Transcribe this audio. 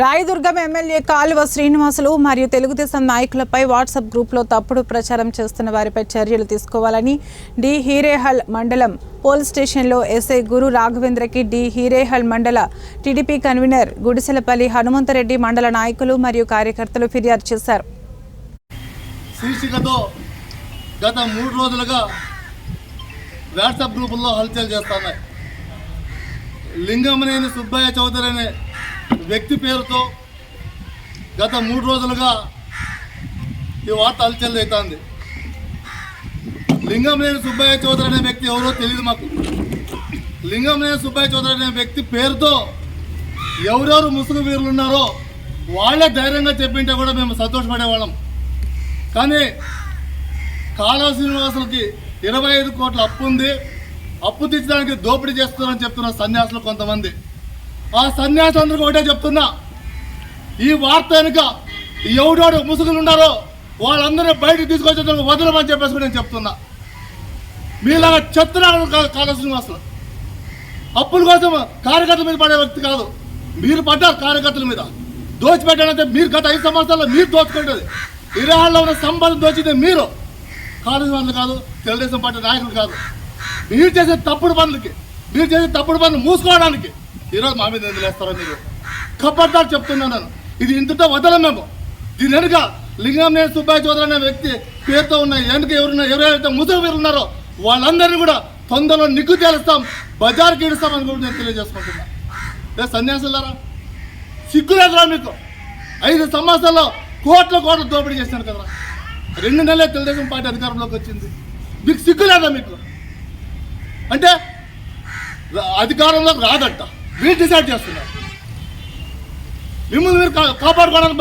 Rayadurgam MLA కాలువ శ్రీనివాసులు మరియు తెలుగుదేశం నాయకులపై వాట్సాప్ గ్రూప్లో తప్పుడు ప్రచారం చేస్తున్న వారిపై చర్యలు తీసుకోవాలని డి. హీరేహల్ మండలం పోలీస్ స్టేషన్లో ఎస్ఐ గురు రాఘవేంద్రకి డి. హీరేహల్ మండల టీడీపీ కన్వీనర్ గుడిసెలపల్లి హనుమంతరెడ్డి మండల నాయకులు మరియు కార్యకర్తలు ఫిర్యాదు చేశారు. శీర్షికతో గత మూడు రోజులుగా వాట్సాప్ గ్రూపుల్లో హల్చల్ చేస్తున్నాయి. లింగమనేని సుబ్బయ్య చౌదరి అనే వ్యక్తి పేరుతో గత మూడు రోజులుగా ఈ వార్త అలచల్ అవుతుంది లింగంనేని సుబ్బయ్య చౌదరి అనే వ్యక్తి ఎవరో తెలియదు మాకు. లింగంనేని సుబ్బయ్య చౌదరి అనే వ్యక్తి పేరుతో ఎవరెవరు ముసుగు వీరులు ఉన్నారో వాళ్ళే ధైర్యంగా చెప్పింటే కూడా మేము సంతోషపడేవాళ్ళం కానీ కాళా శ్రీనివాసులకి ఇరవై ఐదు కోట్ల అప్పు ఉంది. అప్పు తీర్చడానికి దోపిడీ చేస్తున్నారని చెప్తున్న సన్యాసులు కొంతమంది. ఆ సన్యాసులందరికీ ఒకటే చెప్తున్నా. ఈ వార్త వెనుక ఎవడోడు ముసుగులు ఉన్నారో వాళ్ళందరినీ బయటకు తీసుకొచ్చేందుకు వదలమని చెప్పేసి కూడా నేను చెప్తున్నా. మీలాగా చెప్తున్నారు కాలువ శ్రీనివాసులు. అప్పుల కోసం కార్యకర్తల మీద పడే వ్యక్తి కాదు. మీరు పడ్డారు కార్యకర్తల మీద. దోచిపెట్టాలంటే మీరు గత ఐదు సంవత్సరాల్లో మీరు దోచుకుంటుంది. ఇరాన్లో ఉన్న సంబంధం దోచింది మీరు కాంగ్రెస్ కాదు తెలుగుదేశం పార్టీ నాయకులు కాదు. మీరు చేసే తప్పుడు పనులకి మీరు చేసే తప్పుడు పనులు మూసుకోవడానికి ఈరోజు మా మీద నిలేస్తారో మీరు? కబ్బర్దార్ చెప్తున్నాను నేను. ఇది ఇంతటా వదలం మేము. దీని వెనుక లింగం నేను సుబ్బాయి చౌదరి అనే వ్యక్తి పేరుతో ఉన్న వెనుక ఎవరున్నా ఎవరైతే ముసలివీరు ఉన్నారో వాళ్ళందరినీ కూడా తొందరలో నిగ్గు తేలుస్తాం. బజార్కి ఇడుస్తామని కూడా నేను తెలియజేసుకుంటున్నా. ఏ సన్యాసులారా? సిగ్గులేదురా మీకు. ఐదు సంవత్సరాల్లో కోట్ల కోట్ల దోపిడీ చేశాను కదా రెండు నెలలే తెలుగుదేశం పార్టీ అధికారంలోకి వచ్చింది. మీకు సిగ్గులేదా మీకు? అంటే అధికారంలోకి రాదంట. మీరు డిసైడ్ చేస్తున్నారు. మిమ్మల్ని మీరు కాపాడుకోవడానికి